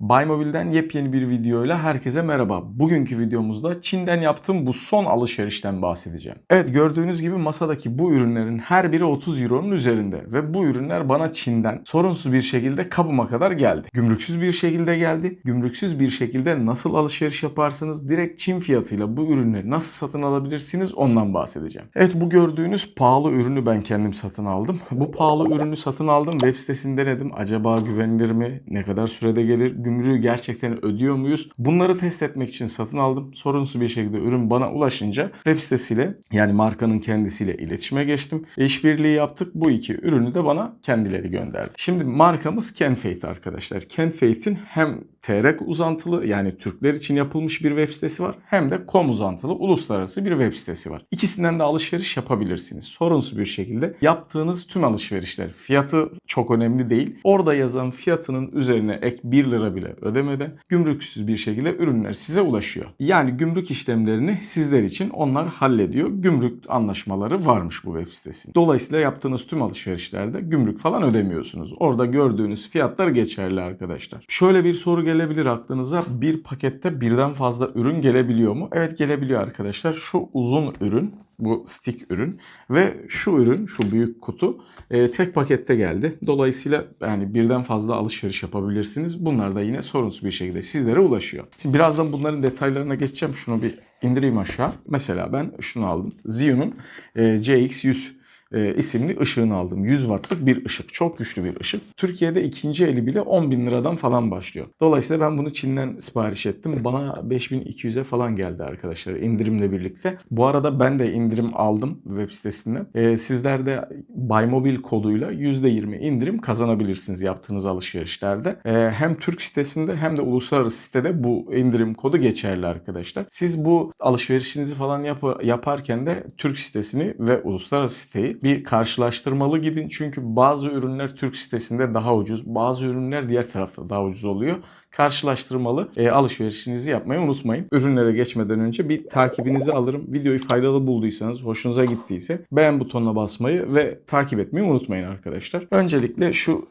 Buymobile'den yepyeni bir videoyla herkese merhaba. Bugünkü videomuzda Çin'den yaptığım bu son alışverişten bahsedeceğim. Evet gördüğünüz gibi masadaki bu ürünlerin her biri 30 Euro'nun üzerinde ve bu ürünler bana Çin'den sorunsuz bir şekilde kapıma kadar geldi. Gümrüksüz bir şekilde geldi. Gümrüksüz bir şekilde nasıl alışveriş yaparsınız? Direkt Çin fiyatıyla bu ürünleri nasıl satın alabilirsiniz? Ondan bahsedeceğim. Evet bu gördüğünüz pahalı ürünü ben kendim satın aldım. Bu pahalı ürünü satın aldım. Web sitesinde denedim. Acaba güvenilir mi? Ne kadar sürede gelir? Gümrüğü gerçekten ödüyor muyuz? Bunları test etmek için satın aldım. Sorunsuz bir şekilde ürün bana ulaşınca web sitesiyle yani markanın kendisiyle iletişime geçtim. İşbirliği yaptık. Bu iki ürünü de bana kendileri gönderdi. Şimdi markamız Kenfate arkadaşlar. Kenfate'in hem TREK uzantılı yani Türkler için yapılmış bir web sitesi var. Hem de com uzantılı uluslararası bir web sitesi var. İkisinden de alışveriş yapabilirsiniz. Sorunsuz bir şekilde yaptığınız tüm alışverişler fiyatı çok önemli değil. Orada yazan fiyatının üzerine ek 1 lira bile ödemeden gümrüksüz bir şekilde ürünler size ulaşıyor. Yani gümrük işlemlerini sizler için onlar hallediyor. Gümrük anlaşmaları varmış bu web sitesinin. Dolayısıyla yaptığınız tüm alışverişlerde gümrük falan ödemiyorsunuz. Orada gördüğünüz fiyatlar geçerli arkadaşlar. Şöyle bir soru gelebilir aklınıza. Bir pakette birden fazla ürün gelebiliyor mu? Evet gelebiliyor arkadaşlar. Şu uzun ürün bu stick ürün ve şu ürün şu büyük kutu e, tek pakette geldi. Dolayısıyla yani birden fazla alışveriş yapabilirsiniz. Bunlar da yine sorunsuz bir şekilde sizlere ulaşıyor. Şimdi birazdan bunların detaylarına geçeceğim. Şunu bir indireyim aşağı. Mesela ben şunu aldım. Zion'un e, CX100 e, isimli ışığını aldım. 100 wattlık bir ışık. Çok güçlü bir ışık. Türkiye'de ikinci eli bile 10 bin liradan falan başlıyor. Dolayısıyla ben bunu Çin'den sipariş ettim. Bana 5200'e falan geldi arkadaşlar indirimle birlikte. Bu arada ben de indirim aldım web sitesinden. E, sizler de Buymobil koduyla %20 indirim kazanabilirsiniz yaptığınız alışverişlerde. E, hem Türk sitesinde hem de uluslararası sitede bu indirim kodu geçerli arkadaşlar. Siz bu alışverişinizi falan yap- yaparken de Türk sitesini ve uluslararası siteyi bir karşılaştırmalı gidin. Çünkü bazı ürünler Türk sitesinde daha ucuz, bazı ürünler diğer tarafta daha ucuz oluyor. Karşılaştırmalı e, alışverişinizi yapmayı unutmayın. Ürünlere geçmeden önce bir takibinizi alırım. Videoyu faydalı bulduysanız, hoşunuza gittiyse beğen butonuna basmayı ve takip etmeyi unutmayın arkadaşlar. Öncelikle şu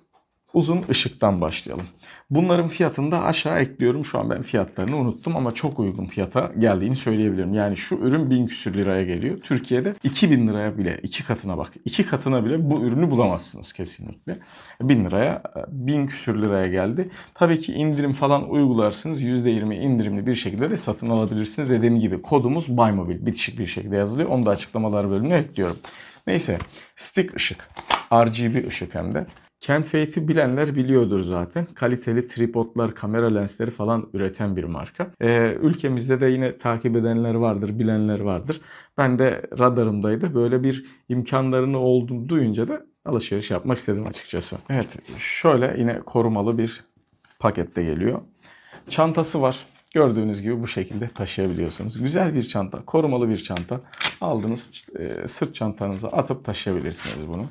uzun ışıktan başlayalım. Bunların fiyatını da aşağı ekliyorum. Şu an ben fiyatlarını unuttum ama çok uygun fiyata geldiğini söyleyebilirim. Yani şu ürün 1000 küsür liraya geliyor. Türkiye'de 2000 liraya bile iki katına bak. iki katına bile bu ürünü bulamazsınız kesinlikle. 1000 liraya 1000 küsür liraya geldi. Tabii ki indirim falan uygularsınız. %20 indirimli bir şekilde de satın alabilirsiniz. Dediğim gibi kodumuz Buymobil bitişik bir şekilde yazılıyor. Onu da açıklamalar bölümüne ekliyorum. Neyse stick ışık. RGB ışık hem de. Kent Fate'i bilenler biliyordur zaten. Kaliteli tripodlar, kamera lensleri falan üreten bir marka. Ee, ülkemizde de yine takip edenler vardır, bilenler vardır. Ben de radarımdaydı. Böyle bir imkanlarını olduğunu duyunca da alışveriş yapmak istedim açıkçası. Evet, şöyle yine korumalı bir pakette geliyor. Çantası var. Gördüğünüz gibi bu şekilde taşıyabiliyorsunuz. Güzel bir çanta, korumalı bir çanta. Aldınız e, sırt çantanıza atıp taşıyabilirsiniz bunu.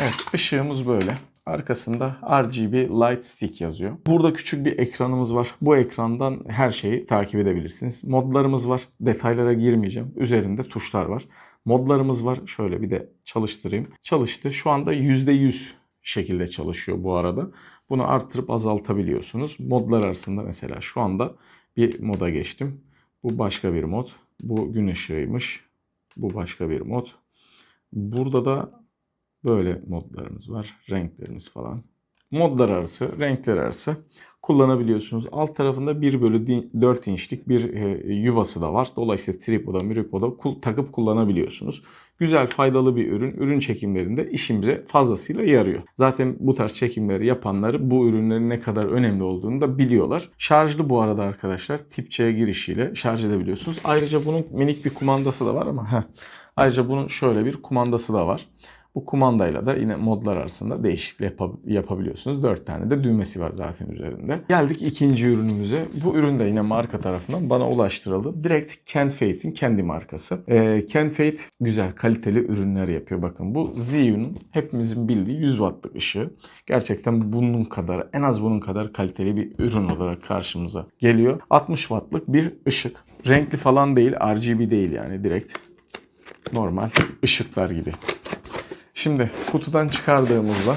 Evet ışığımız böyle. Arkasında RGB Light Stick yazıyor. Burada küçük bir ekranımız var. Bu ekrandan her şeyi takip edebilirsiniz. Modlarımız var. Detaylara girmeyeceğim. Üzerinde tuşlar var. Modlarımız var. Şöyle bir de çalıştırayım. Çalıştı. Şu anda %100 şekilde çalışıyor bu arada. Bunu arttırıp azaltabiliyorsunuz. Modlar arasında mesela şu anda bir moda geçtim. Bu başka bir mod. Bu gün ışığıymış. Bu başka bir mod. Burada da Böyle modlarımız var. Renklerimiz falan. Modlar arası, renkler arası kullanabiliyorsunuz. Alt tarafında 1 bölü 4 inçlik bir e, yuvası da var. Dolayısıyla tripoda, miripoda takıp kullanabiliyorsunuz. Güzel, faydalı bir ürün. Ürün çekimlerinde işimize fazlasıyla yarıyor. Zaten bu tarz çekimleri yapanları bu ürünlerin ne kadar önemli olduğunu da biliyorlar. Şarjlı bu arada arkadaşlar. Tip C girişiyle şarj edebiliyorsunuz. Ayrıca bunun minik bir kumandası da var ama heh. Ayrıca bunun şöyle bir kumandası da var. Bu kumandayla da yine modlar arasında değişiklik yap- yapabiliyorsunuz. 4 tane de düğmesi var zaten üzerinde. Geldik ikinci ürünümüze. Bu ürün de yine marka tarafından bana ulaştırıldı. Direkt Kent Fate'in kendi markası. Ee, Kent Fate güzel kaliteli ürünler yapıyor. Bakın bu Zhiyun'un hepimizin bildiği 100 wattlık ışığı. Gerçekten bunun kadar en az bunun kadar kaliteli bir ürün olarak karşımıza geliyor. 60 wattlık bir ışık. Renkli falan değil, RGB değil yani direkt normal ışıklar gibi. Şimdi kutudan çıkardığımızda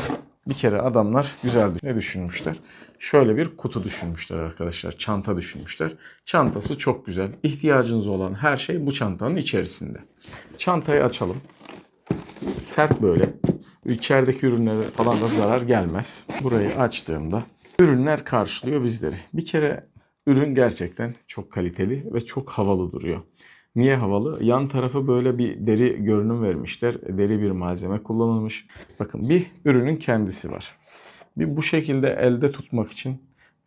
Bir kere adamlar güzel ne düşünmüşler? Şöyle bir kutu düşünmüşler arkadaşlar. Çanta düşünmüşler. Çantası çok güzel. İhtiyacınız olan her şey bu çantanın içerisinde. Çantayı açalım. Sert böyle. İçerideki ürünlere falan da zarar gelmez. Burayı açtığımda ürünler karşılıyor bizleri. Bir kere ürün gerçekten çok kaliteli ve çok havalı duruyor. Niye havalı? Yan tarafı böyle bir deri görünüm vermişler. Deri bir malzeme kullanılmış. Bakın bir ürünün kendisi var. Bir bu şekilde elde tutmak için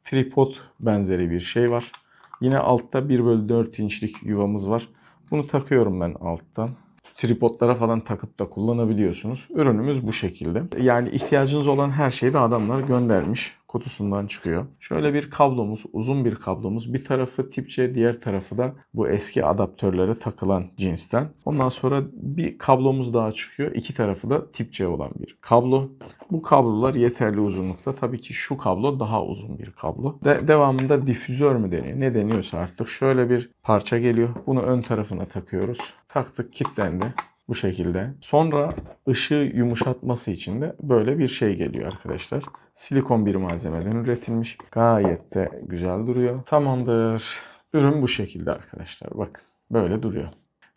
tripod benzeri bir şey var. Yine altta 1 bölü 4 inçlik yuvamız var. Bunu takıyorum ben alttan. Tripodlara falan takıp da kullanabiliyorsunuz. Ürünümüz bu şekilde. Yani ihtiyacınız olan her şeyi de adamlar göndermiş. Kutusundan çıkıyor. Şöyle bir kablomuz, uzun bir kablomuz. Bir tarafı tip C, diğer tarafı da bu eski adaptörlere takılan cinsten. Ondan sonra bir kablomuz daha çıkıyor. İki tarafı da tip C olan bir kablo. Bu kablolar yeterli uzunlukta. Tabii ki şu kablo daha uzun bir kablo. De- devamında difüzör mü deniyor? Ne deniyorsa artık şöyle bir parça geliyor. Bunu ön tarafına takıyoruz. Taktık kilitlendi bu şekilde. Sonra ışığı yumuşatması için de böyle bir şey geliyor arkadaşlar. Silikon bir malzemeden üretilmiş. Gayet de güzel duruyor. Tamamdır. Ürün bu şekilde arkadaşlar. Bak böyle duruyor.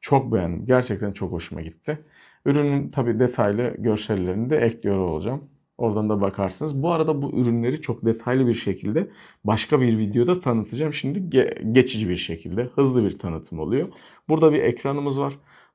Çok beğendim. Gerçekten çok hoşuma gitti. Ürünün tabi detaylı görsellerini de ekliyor olacağım. Oradan da bakarsınız. Bu arada bu ürünleri çok detaylı bir şekilde başka bir videoda tanıtacağım. Şimdi ge- geçici bir şekilde hızlı bir tanıtım oluyor. Burada bir ekranımız var.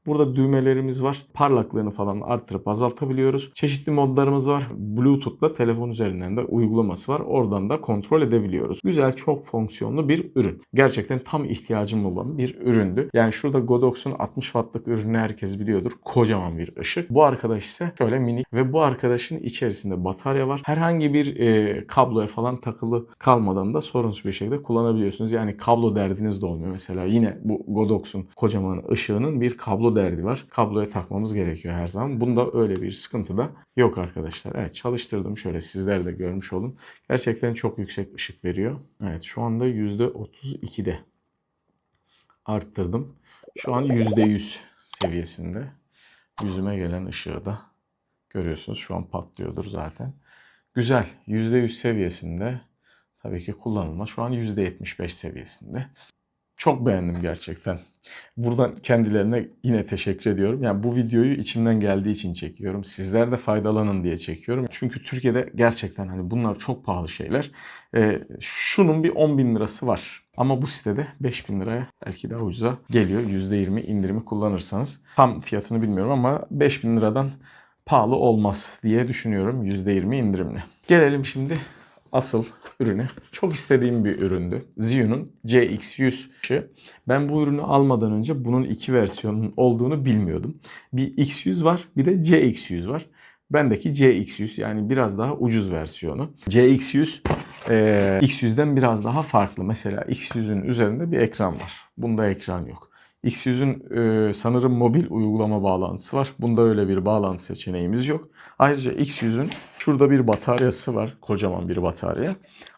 Burada düğmelerimiz var. Parlaklığını falan artırıp azaltabiliyoruz. Çeşitli modlarımız var. Bluetooth'la telefon üzerinden de uygulaması var. Oradan da kontrol edebiliyoruz. Güzel, çok fonksiyonlu bir ürün. Gerçekten tam ihtiyacım olan bir üründü. Yani şurada Godox'un 60 wattlık ürünü herkes biliyordur. Kocaman bir ışık. Bu arkadaş ise şöyle minik ve bu arkadaşın içerisinde batarya var. Herhangi bir e, kabloya falan takılı kalmadan da sorunsuz bir şekilde kullanabiliyorsunuz. Yani kablo derdiniz de olmuyor. Mesela yine bu Godox'un kocaman ışığının bir kablo derdi var. Kabloya takmamız gerekiyor her zaman. Bunda öyle bir sıkıntı da yok arkadaşlar. Evet çalıştırdım. Şöyle sizler de görmüş olun. Gerçekten çok yüksek ışık veriyor. Evet şu anda %32'de arttırdım. Şu an %100 seviyesinde. Yüzüme gelen ışığı da görüyorsunuz. Şu an patlıyordur zaten. Güzel. %100 seviyesinde. Tabii ki kullanılma. Şu an %75 seviyesinde. Çok beğendim gerçekten. Buradan kendilerine yine teşekkür ediyorum. Yani bu videoyu içimden geldiği için çekiyorum. Sizler de faydalanın diye çekiyorum. Çünkü Türkiye'de gerçekten hani bunlar çok pahalı şeyler. Ee, şunun bir 10 bin lirası var. Ama bu sitede 5 bin liraya belki daha ucuza geliyor. %20 indirimi kullanırsanız. Tam fiyatını bilmiyorum ama 5 bin liradan pahalı olmaz diye düşünüyorum %20 indirimli. Gelelim şimdi asıl ürüne. Çok istediğim bir üründü. Zhiyun'un CX100'ü. Ben bu ürünü almadan önce bunun iki versiyonun olduğunu bilmiyordum. Bir X100 var bir de CX100 var. Bendeki CX100 yani biraz daha ucuz versiyonu. CX100 e, X100'den biraz daha farklı. Mesela X100'ün üzerinde bir ekran var. Bunda ekran yok. X100'ün e, sanırım mobil uygulama bağlantısı var. Bunda öyle bir bağlantı seçeneğimiz yok. Ayrıca X100'ün şurada bir bataryası var. Kocaman bir batarya.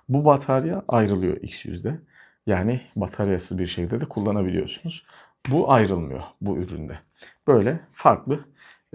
Bu batarya ayrılıyor X100'de. Yani bataryasız bir şekilde de kullanabiliyorsunuz. Bu ayrılmıyor bu üründe. Böyle farklı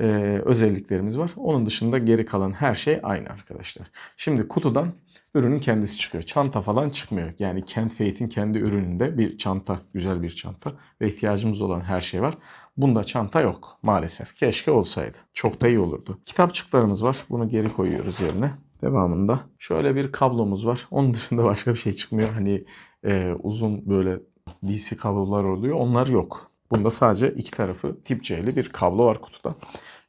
e, özelliklerimiz var. Onun dışında geri kalan her şey aynı arkadaşlar. Şimdi kutudan ürünün kendisi çıkıyor. Çanta falan çıkmıyor. Yani Kent Fate'in kendi ürününde bir çanta, güzel bir çanta ve ihtiyacımız olan her şey var. Bunda çanta yok maalesef. Keşke olsaydı. Çok da iyi olurdu. Kitapçıklarımız var. Bunu geri koyuyoruz yerine. Devamında şöyle bir kablomuz var. Onun dışında başka bir şey çıkmıyor. Hani e, uzun böyle DC kablolar oluyor. Onlar yok. Bunda sadece iki tarafı tip C'li bir kablo var kutuda.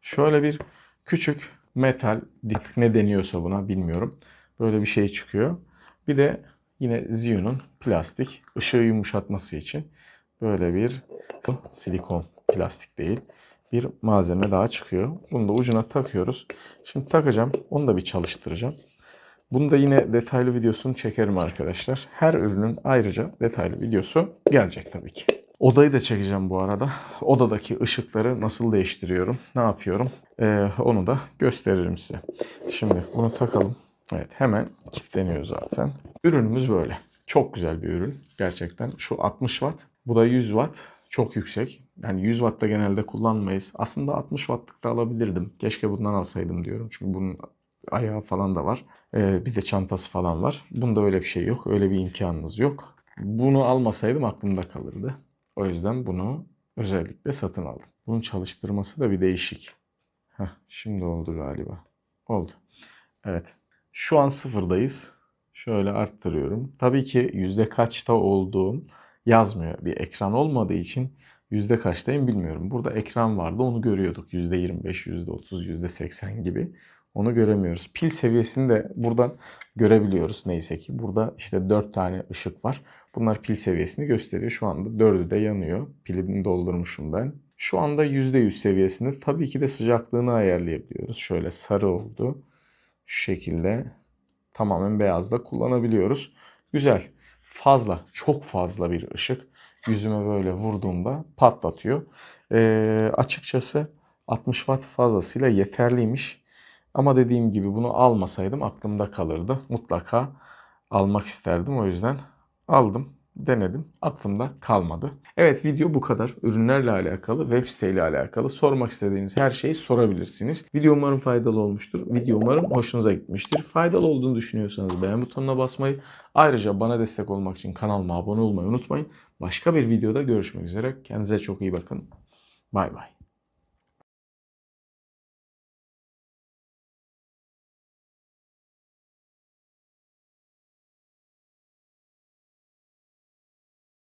Şöyle bir küçük metal, artık ne deniyorsa buna bilmiyorum. Böyle bir şey çıkıyor. Bir de yine Zhiyun'un plastik ışığı yumuşatması için böyle bir silikon plastik değil bir malzeme daha çıkıyor. Bunu da ucuna takıyoruz. Şimdi takacağım. Onu da bir çalıştıracağım. Bunu da yine detaylı videosunu çekerim arkadaşlar. Her ürünün ayrıca detaylı videosu gelecek tabii ki. Odayı da çekeceğim bu arada. Odadaki ışıkları nasıl değiştiriyorum, ne yapıyorum ee, onu da gösteririm size. Şimdi bunu takalım. Evet hemen kilitleniyor zaten. Ürünümüz böyle. Çok güzel bir ürün gerçekten. Şu 60 watt, bu da 100 watt. Çok yüksek. Yani 100 watt'ta genelde kullanmayız. Aslında 60 watt'lık da alabilirdim. Keşke bundan alsaydım diyorum. Çünkü bunun ayağı falan da var. Ee, bir de çantası falan var. Bunda öyle bir şey yok. Öyle bir imkanınız yok. Bunu almasaydım aklımda kalırdı. O yüzden bunu özellikle satın aldım. Bunun çalıştırması da bir değişik. Heh, şimdi oldu galiba. Oldu. Evet. Şu an sıfırdayız. Şöyle arttırıyorum. Tabii ki yüzde kaçta olduğum yazmıyor. Bir ekran olmadığı için yüzde kaçtayım bilmiyorum. Burada ekran vardı onu görüyorduk. Yüzde 25, yüzde 30, yüzde 80 gibi. Onu göremiyoruz. Pil seviyesini de buradan görebiliyoruz neyse ki. Burada işte 4 tane ışık var. Bunlar pil seviyesini gösteriyor. Şu anda 4'ü de yanıyor. Pilini doldurmuşum ben. Şu anda %100 seviyesinde. Tabii ki de sıcaklığını ayarlayabiliyoruz. Şöyle sarı oldu. Şu şekilde tamamen beyazda kullanabiliyoruz. Güzel. Fazla, çok fazla bir ışık. Yüzüme böyle vurduğumda patlatıyor. Ee, açıkçası 60 watt fazlasıyla yeterliymiş. Ama dediğim gibi bunu almasaydım aklımda kalırdı. Mutlaka almak isterdim. O yüzden aldım, denedim. Aklımda kalmadı. Evet video bu kadar. Ürünlerle alakalı, web siteyle alakalı sormak istediğiniz her şeyi sorabilirsiniz. Video umarım faydalı olmuştur. Video umarım hoşunuza gitmiştir. Faydalı olduğunu düşünüyorsanız beğen butonuna basmayı, ayrıca bana destek olmak için kanalıma abone olmayı unutmayın. Başka bir videoda görüşmek üzere. Kendinize çok iyi bakın. Bay bay.